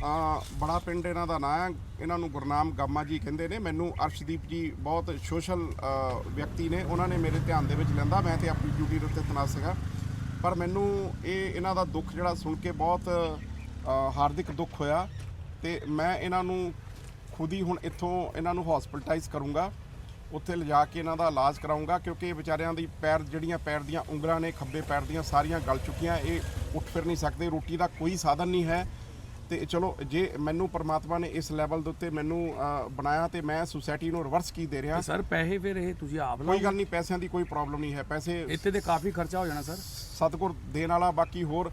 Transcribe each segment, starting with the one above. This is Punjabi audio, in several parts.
ਬੜਾ ਪਿੰਡ ਇਹਨਾਂ ਦਾ ਨਾਂ ਹੈ। ਇਹਨਾਂ ਨੂੰ ਗੁਰਨਾਮ ਗਾਮਾ ਜੀ ਕਹਿੰਦੇ ਨੇ। ਮੈਨੂੰ ਅਰਸ਼ਦੀਪ ਜੀ ਬਹੁਤ ਸੋਸ਼ਲ ਵਿਅਕਤੀ ਨੇ। ਉਹਨਾਂ ਨੇ ਮੇਰੇ ਧਿਆਨ ਦੇ ਵਿੱਚ ਲੈਂਦਾ ਮੈਂ ਤੇ ਆਪਣੀ ਡਿਊਟੀ ਦੇ ਉੱਤੇ ਤਨਾਸ ਸੀਗਾ ਪਰ ਮੈਨੂੰ ਇਹ ਇਹਨਾਂ ਦਾ ਦੁੱਖ ਜਿਹੜਾ ਸੁਣ ਕੇ ਬਹੁਤ ਹਾਰਦਿਕ ਦੁੱਖ ਹੋਇਆ। ਤੇ ਮੈਂ ਇਹਨਾਂ ਨੂੰ ਖੁਦ ਹੀ ਹੁਣ ਇੱਥੋਂ ਇਹਨਾਂ ਨੂੰ ਹਸਪੀਟਲਾਈਜ਼ ਕਰੂੰਗਾ। ਉੱਥੇ ਲਿਜਾ ਕੇ ਇਹਨਾਂ ਦਾ ਇਲਾਜ ਕਰਾਉਂਗਾ ਕਿਉਂਕਿ ਇਹ ਵਿਚਾਰਿਆਂ ਦੀ ਪੈਰ ਜਿਹੜੀਆਂ ਪੈਰ ਦੀਆਂ ਉਂਗਲਾਂ ਨੇ, ਖੱਬੇ ਪੈਰ ਦੀਆਂ ਸਾਰੀਆਂ ਗਲ ਚੁੱਕੀਆਂ। ਇਹ ਉੱਠ ਫਿਰ ਨਹੀਂ ਸਕਦੇ। ਰੋਟੀ ਦਾ ਕੋਈ ਸਾਧਨ ਨਹੀਂ ਹੈ। ਤੇ ਚਲੋ ਜੇ ਮੈਨੂੰ ਪਰਮਾਤਮਾ ਨੇ ਇਸ ਲੈਵਲ ਦੇ ਉੱਤੇ ਮੈਨੂੰ ਬਣਾਇਆ ਤੇ ਮੈਂ ਸੁਸਾਇਟੀ ਨੂੰ ਰਿਵਰਸ ਕੀ ਦੇ ਰਿਹਾ? ਸਰ ਪੈਸੇ ਫਿਰ ਇਹ ਤੁਸੀਂ ਆਪ ਕੋਈ ਲਾਓ ਗੱਲ ਨਹੀਂ ਪੈਸਿਆਂ ਦੀ ਕੋਈ ਪ੍ਰੋਬਲਮ ਨਹੀਂ ਹੈ ਪੈਸੇ ਇੱਥੇ ਤੇ ਕਾਫੀ ਖਰਚਾ ਹੋ ਜਾਣਾ ਸਰ। ਸਤਿਗੁਰ ਦੇਣ ਵਾਲਾ ਬਾਕੀ ਹੋਰ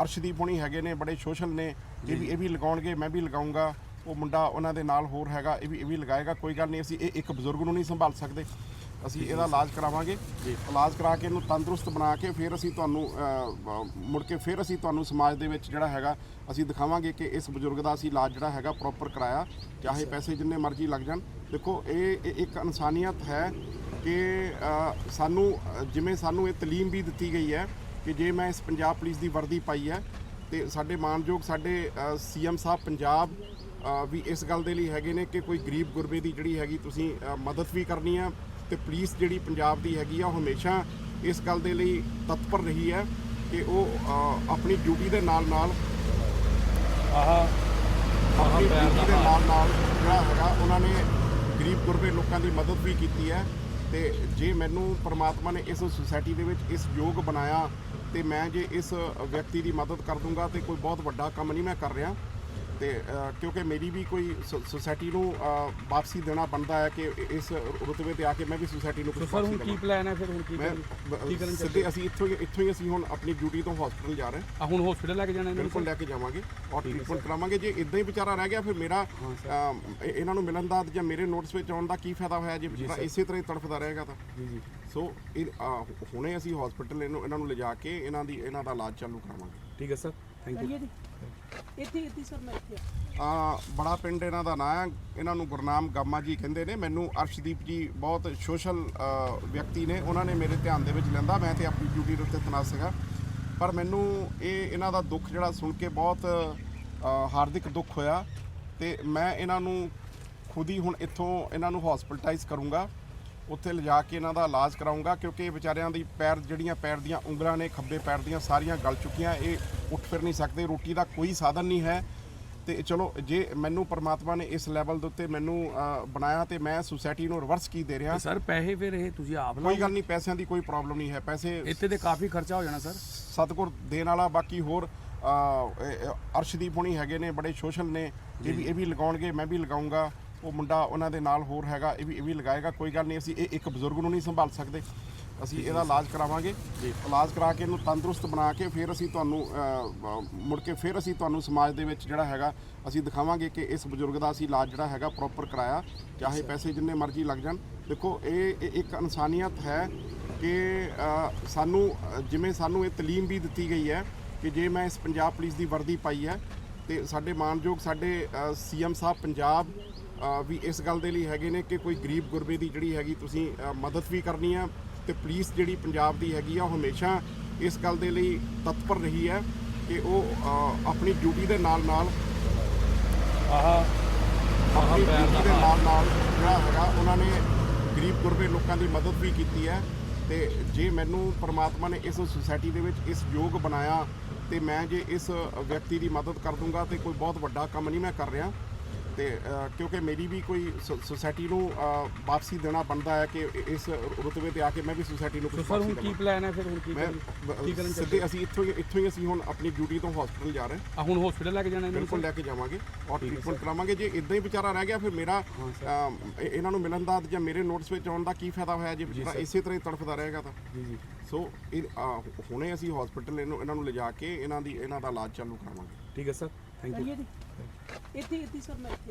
ਅਰਸ਼ਦੀਪ ਹੁਣੀ ਹੈਗੇ ਨੇ ਬੜੇ ਸੋਸ਼ਲ ਨੇ ਇਹ ਵੀ ਇਹ ਵੀ ਲਗਾਉਣਗੇ ਮੈਂ ਵੀ ਲਗਾਉਂਗਾ ਉਹ ਮੁੰਡਾ ਉਹਨਾਂ ਦੇ ਨਾਲ ਹੋਰ ਹੈਗਾ ਇਹ ਵੀ ਇਹ ਵੀ ਲਗਾਏਗਾ ਕੋਈ ਗੱਲ ਨਹੀਂ ਅਸੀਂ ਇਹ ਇੱਕ ਬਜ਼ੁਰਗ ਨੂੰ ਨਹੀਂ ਸੰਭਾਲ ਸਕਦੇ। ਅਸੀਂ ਇਹਦਾ ਇਲਾਜ ਕਰਾਵਾਂਗੇ। ਇਲਾਜ ਕਰਾ ਕੇ ਇਹਨੂੰ ਤੰਦਰੁਸਤ ਬਣਾ ਕੇ ਫਿਰ ਅਸੀਂ ਤੁਹਾਨੂੰ ਮੁੜ ਕੇ ਫਿਰ ਅਸੀਂ ਤੁਹਾਨੂੰ ਸਮਾਜ ਦੇ ਵਿੱਚ ਜਿਹੜਾ ਹੈਗਾ ਅਸੀਂ ਦਿਖਾਵਾਂਗੇ ਕਿ ਇਸ ਬਜ਼ੁਰਗ ਦਾ ਅਸੀਂ ਇਲਾਜ ਜਿਹੜਾ ਹੈਗਾ ਪ੍ਰੋਪਰ ਕਰਾਇਆ ਚਾਹੇ ਪੈਸੇ ਜਿੰਨੇ ਮਰਜ਼ੀ ਲੱਗ ਜਾਣ। ਦੇਖੋ ਇਹ ਇੱਕ ਇਨਸਾਨੀਅਤ ਹੈ ਕਿ ਸਾਨੂੰ ਜਿਵੇਂ ਸਾਨੂੰ ਇਹ ਤਾਲੀਮ ਵੀ ਦਿੱਤੀ ਗਈ ਹੈ ਕਿ ਜੇ ਮੈਂ ਇਸ ਪੰਜਾਬ ਪੁਲਿਸ ਦੀ ਵਰਦੀ ਪਾਈ ਹੈ ਤੇ ਸਾਡੇ ਮਾਨਯੋਗ ਸਾਡੇ ਸੀਐਮ ਸਾਹਿਬ ਪੰਜਾਬ ਵੀ ਇਸ ਗੱਲ ਦੇ ਲਈ ਹੈਗੇ ਨੇ ਕਿ ਕੋਈ ਗਰੀਬ ਗੁਰਬੇ ਦੀ ਜਿਹੜੀ ਹੈਗੀ ਤੁਸੀਂ ਮਦਦ ਵੀ ਕਰਨੀ ਹੈ ਤੇ ਪੁਲਿਸ ਜਿਹੜੀ ਪੰਜਾਬ ਦੀ ਹੈਗੀ ਆ ਉਹ ਹਮੇਸ਼ਾ ਇਸ ਗੱਲ ਦੇ ਲਈ ਤਤਪਰ ਰਹੀ ਹੈ ਕਿ ਉਹ ਆਪਣੀ ਡਿਊਟੀ ਦੇ ਨਾਲ ਨਾਲ ਆਹ ਆਪਣੀ ਡਿਊਟੀ ਦੇ ਨਾਲ ਨਾਲ ਜਿਹੜਾ ਹੈਗਾ ਉਹਨਾਂ ਨੇ ਗਰੀਬ ਗੁਰਬੇ ਲੋਕਾਂ ਦੀ ਮਦਦ ਵੀ ਕੀਤੀ ਹੈ ਤੇ ਜੇ ਮੈਨੂੰ ਪਰਮਾਤਮਾ ਨੇ ਇਸ ਸੁਸਾਇਟੀ ਦੇ ਵਿੱਚ ਇਸ ਯੋਗ ਬਣਾਇਆ ਤੇ ਮੈਂ ਜੇ ਇਸ ਵਿਅਕਤੀ ਦੀ ਮਦਦ ਕਰ ਦੂੰਗਾ ਤੇ ਕੋਈ ਬਹੁਤ ਵੱਡਾ ਕੰਮ ਨਹੀਂ ਮੈਂ ਕਰ ਰਿਹਾ। ਤੇ ਕਿਉਂਕਿ ਮੇਰੀ ਵੀ ਕੋਈ ਸੁਸਾਇਟੀ ਨੂੰ ਵਾਪਸੀ ਦੇਣਾ ਬਣਦਾ ਹੈ ਕਿ ਇਸ ਰੁਤਬੇ ਤੇ ਆ ਕੇ ਮੈਂ ਵੀ ਸੁਸਾਇਟੀ ਨੂੰ ਕੁਝ ਹੁਣ ਕੀ ਪਲਾਨ ਹੈ? ਫਿਰ ਹੁਣ ਕੀ ਕਰਨ ਕੀ ਕਰਨ ਸਿੱਧੇ ਅਸੀਂ ਇੱਥੋਂ ਹੀ ਇੱਥੋਂ ਹੀ ਅਸੀਂ ਹੁਣ ਆਪਣੀ ਡਿਊਟੀ ਤੋਂ ਹਸਪੀਟਲ ਜਾ ਰਹੇ ਹਾਂ। ਹੁਣ ਹਸਪੀਟਲ ਲੈ ਕੇ ਜਾਣਾ ਇਹਨਾਂ ਬਿਲਕੁਲ ਨੂੰ ਲੈ ਕੇ ਜਾਵਾਂਗੇ ਔਰ ਟ੍ਰੀਟਮੈਂਟ ਕਰਾਵਾਂਗੇ। ਜੇ ਇਦਾਂ ਹੀ ਵਿਚਾਰਾ ਰਹਿ ਗਿਆ ਫਿਰ ਮੇਰਾ ਇਹਨਾਂ ਨੂੰ ਮਿਲਣ ਦਾ ਜਾਂ ਮੇਰੇ ਨੋਟਿਸ ਵਿੱਚ ਆਉਣ ਦਾ ਕੀ ਫਾਇਦਾ ਹੋਇਆ? ਜੇ ਇਸੇ ਤਰ੍ਹਾਂ ਹੀ ਤੜਫਦਾ ਰਹੇਗਾ ਤਾਂ। ਜੀ ਜੀ। ਸੋ ਇਹ ਹੁਣੇ ਅਸੀਂ ਹਸਪੀਟਲ ਇਹਨੂੰ ਇਹਨਾਂ ਨੂੰ ਲਿਜਾ ਕੇ ਇਹਨਾਂ ਦੀ ਇਹਨਾਂ ਦਾ ਇਲਾਜ ਚਾਲੂ ਕਰਾਵਾਂਗੇ। ਠੀਕ ਹੈ ਸਰ। ਥੈਂਕ ਯੂ ਇੱਥੇ ਇੱਥੇ ਸਰ ਮੈਂ ਇੱਥੇ ਆ। ਬੜਾ ਪਿੰਡ ਇਹਨਾਂ ਦਾ ਨਾਂ ਹੈ। ਇਹਨਾਂ ਨੂੰ ਗੁਰਨਾਮ ਗਾਮਾ ਜੀ ਕਹਿੰਦੇ ਨੇ। ਮੈਨੂੰ ਅਰਸ਼ਦੀਪ ਜੀ ਬਹੁਤ ਸੋਸ਼ਲ ਵਿਅਕਤੀ ਨੇ। ਉਹਨਾਂ ਨੇ ਮੇਰੇ ਧਿਆਨ ਦੇ ਵਿੱਚ ਲੈਂਦਾ ਮੈਂ ਤੇ ਆਪਣੀ ਡਿਊਟੀ ਦੇ ਉੱਤੇ ਤਨਾਸ ਸੀਗਾ। ਪਰ ਮੈਨੂੰ ਇਹ ਇਹਨਾਂ ਦਾ ਦੁੱਖ ਜਿਹੜਾ ਸੁਣ ਕੇ ਬਹੁਤ ਹਾਰਦਿਕ ਦੁੱਖ ਹੋਇਆ। ਤੇ ਮੈਂ ਇਹਨਾਂ ਨੂੰ ਖੁਦ ਹੀ ਹੁਣ ਇੱਥੋਂ ਇਹਨਾਂ ਨੂੰ ਹਸਪੀਟਲਾਈਜ਼ ਕਰੂੰਗਾ। ਉੱਥੇ ਲਿਜਾ ਕੇ ਇਹਨਾਂ ਦਾ ਇਲਾਜ ਕਰਾਉਂਗਾ ਕਿਉਂਕਿ ਇਹ ਵਿਚਾਰਿਆਂ ਦੀ ਪੈਰ ਜਿਹੜੀਆਂ ਪੈਰ ਦੀਆਂ ਉਂਗਲਾਂ ਨੇ ਖੱਬੇ ਪੈਰ ਦੀਆਂ ਸਾਰੀਆਂ ਗਲ ਚੁੱਕੀਆਂ ਇਹ ਉੱਠ ਫਿਰ ਨਹੀਂ ਸਕਦੇ ਰੋਟੀ ਦਾ ਕੋਈ ਸਾਧਨ ਨਹੀਂ ਹੈ। ਤੇ ਚਲੋ ਜੇ ਮੈਨੂੰ ਪਰਮਾਤਮਾ ਨੇ ਇਸ ਲੈਵਲ ਦੇ ਉੱਤੇ ਮੈਨੂੰ ਬਣਾਇਆ ਤੇ ਮੈਂ ਸੁਸਾਇਟੀ ਨੂੰ ਰਿਵਰਸ ਕੀ ਦੇ ਰਿਹਾ। ਸਰ ਪੈਸੇ ਫਿਰ ਇਹ ਤੁਸੀਂ ਆਪ ਕੋਈ ਗੱਲ ਨਹੀਂ ਪੈਸਿਆਂ ਦੀ ਕੋਈ ਪ੍ਰੋਬਲਮ ਨਹੀਂ ਹੈ ਪੈਸੇ ਇੱਥੇ ਤੇ ਕਾਫੀ ਖਰਚਾ ਹੋ ਜਾਣਾ ਸਰ। ਸਤਿਗੁਰ ਦੇਣ ਵਾਲਾ ਬਾਕੀ ਹੋਰ ਅਰਸ਼ਦੀਪ ਹੁਣੀ ਹੈਗੇ ਨੇ ਬੜੇ ਸੋਸ਼ਲ ਨੇ ਇਹ ਵੀ ਇਹ ਵੀ ਲਗਾਉਣਗੇ ਮੈਂ ਵੀ ਲਗਾਉਂਗਾ ਉਹ ਮੁੰਡਾ ਉਹਨਾਂ ਦੇ ਨਾਲ ਹੋਰ ਹੈਗਾ ਇਹ ਵੀ ਇਹ ਵੀ ਲਗਾਏਗਾ ਕੋਈ ਗੱਲ ਨਹੀਂ ਅਸੀਂ ਇਹ ਇੱਕ ਬਜ਼ੁਰਗ ਨੂੰ ਨਹੀਂ ਸੰਭਾਲ ਸਕਦੇ। ਅਸੀਂ ਇਹਦਾ ਇਲਾਜ ਕਰਾਵਾਂਗੇ। ਇਲਾਜ ਕਰਾ ਕੇ ਇਹਨੂੰ ਤੰਦਰੁਸਤ ਬਣਾ ਕੇ ਫਿਰ ਅਸੀਂ ਤੁਹਾਨੂੰ ਮੁੜ ਕੇ ਫਿਰ ਅਸੀਂ ਤੁਹਾਨੂੰ ਸਮਾਜ ਦੇ ਵਿੱਚ ਜਿਹੜਾ ਹੈਗਾ ਅਸੀਂ ਦਿਖਾਵਾਂਗੇ ਕਿ ਇਸ ਬਜ਼ੁਰਗ ਦਾ ਅਸੀਂ ਇਲਾਜ ਜਿਹੜਾ ਹੈਗਾ ਪ੍ਰੋਪਰ ਕਰਾਇਆ ਚਾਹੇ ਪੈਸੇ ਜਿੰਨੇ ਮਰਜ਼ੀ ਲੱਗ ਜਾਣ। ਦੇਖੋ ਇਹ ਇੱਕ ਇਨਸਾਨੀਅਤ ਹੈ ਕਿ ਸਾਨੂੰ ਜਿਵੇਂ ਸਾਨੂੰ ਇਹ ਤਾਲੀਮ ਵੀ ਦਿੱਤੀ ਗਈ ਹੈ ਕਿ ਜੇ ਮੈਂ ਇਸ ਪੰਜਾਬ ਪੁਲਿਸ ਦੀ ਵਰਦੀ ਪਾਈ ਹੈ ਤੇ ਸਾਡੇ ਮਾਨਯੋਗ ਸਾਡੇ ਸੀਐਮ ਸਾਹਿਬ ਪੰਜਾਬ ਵੀ ਇਸ ਗੱਲ ਦੇ ਲਈ ਹੈਗੇ ਨੇ ਕਿ ਕੋਈ ਗਰੀਬ ਗੁਰਬੇ ਦੀ ਜਿਹੜੀ ਹੈਗੀ ਤੁਸੀਂ ਮਦਦ ਵੀ ਕਰਨੀ ਹੈ ਤੇ ਪੁਲਿਸ ਜਿਹੜੀ ਪੰਜਾਬ ਦੀ ਹੈਗੀ ਆ ਉਹ ਹਮੇਸ਼ਾ ਇਸ ਗੱਲ ਦੇ ਲਈ ਤਤਪਰ ਰਹੀ ਹੈ ਕਿ ਉਹ ਆਪਣੀ ਡਿਊਟੀ ਦੇ ਨਾਲ ਨਾਲ ਆਹ ਆਪਣੀ ਡਿਊਟੀ ਦੇ ਨਾਲ ਨਾਲ ਜਿਹੜਾ ਹੈਗਾ ਉਹਨਾਂ ਨੇ ਗਰੀਬ ਗੁਰਬੇ ਲੋਕਾਂ ਦੀ ਮਦਦ ਵੀ ਕੀਤੀ ਹੈ ਤੇ ਜੇ ਮੈਨੂੰ ਪਰਮਾਤਮਾ ਨੇ ਇਸ ਸੁਸਾਇਟੀ ਦੇ ਵਿੱਚ ਇਸ ਯੋਗ ਬਣਾਇਆ ਤੇ ਮੈਂ ਜੇ ਇਸ ਵਿਅਕਤੀ ਦੀ ਮਦਦ ਕਰ ਦੂੰਗਾ ਤੇ ਕੋਈ ਬਹੁਤ ਵੱਡਾ ਕੰਮ ਨਹੀਂ ਮੈਂ ਕਰ ਰਿਹਾ। ਤੇ ਕਿਉਂਕਿ ਮੇਰੀ ਵੀ ਕੋਈ ਸੁਸਾਇਟੀ ਨੂੰ ਵਾਪਸੀ ਦੇਣਾ ਬਣਦਾ ਹੈ ਕਿ ਇਸ ਰੁਤਬੇ ਤੇ ਆ ਕੇ ਮੈਂ ਵੀ ਸੁਸਾਇਟੀ ਨੂੰ ਕੁਝ ਸਰ ਹੁਣ ਕੀ ਪਲਾਨ ਹੈ ਫਿਰ ਹੁਣ ਕੀ ਕੀ ਕਰਨ ਸਿੱਧੇ ਅਸੀਂ ਇੱਥੋਂ ਹੀ ਇੱਥੋਂ ਹੀ ਅਸੀਂ ਹੁਣ ਆਪਣੀ ਡਿਊਟੀ ਤੋਂ ਹਸਪੀਟਲ ਜਾ ਰਹੇ ਹਾਂ। ਆ ਹੁਣ ਹਸਪੀਟਲ ਲੈ ਕੇ ਜਾਣਾ ਇਹਨਾਂ ਬਿਲਕੁਲ ਨੂੰ ਲੈ ਕੇ ਜਾਵਾਂਗੇ ਔਰ ਟ੍ਰੀਟਮੈਂਟ ਕਰਾਵਾਂਗੇ। ਜੇ ਇਦਾਂ ਹੀ ਵਿਚਾਰਾ ਰਹਿ ਗਿਆ ਫਿਰ ਮੇਰਾ ਇਹਨਾਂ ਨੂੰ ਮਿਲਣ ਦਾ ਜਾਂ ਮੇਰੇ ਨੋਟਿਸ ਵਿੱਚ ਆਉਣ ਦਾ ਕੀ ਫਾਇਦਾ ਹੋਇਆ? ਜੇ ਵਿਚਾਰਾ ਇਸੇ ਤਰ੍ਹਾਂ ਹੀ ਤੜਫਦਾ ਰਹੇਗਾ ਤਾਂ। ਜੀ ਜੀ। ਸੋ ਹੁਣੇ ਅਸੀਂ ਹਸਪੀਟਲ ਇਹਨੂੰ ਇਹਨਾਂ ਨੂੰ ਲਿਜਾ ਕੇ ਇਹਨਾਂ ਦੀ ਇਹਨਾਂ ਦਾ ਇਲਾਜ ਚਾਲੂ ਕਰਾਵਾਂਗੇ। ਠੀਕ ਹੈ ਸਰ। ਥੈਂਕ ਯੂ ਇੱਥੇ ਇੱਥੇ ਸਰ ਮੈਂ ਇੱਥੇ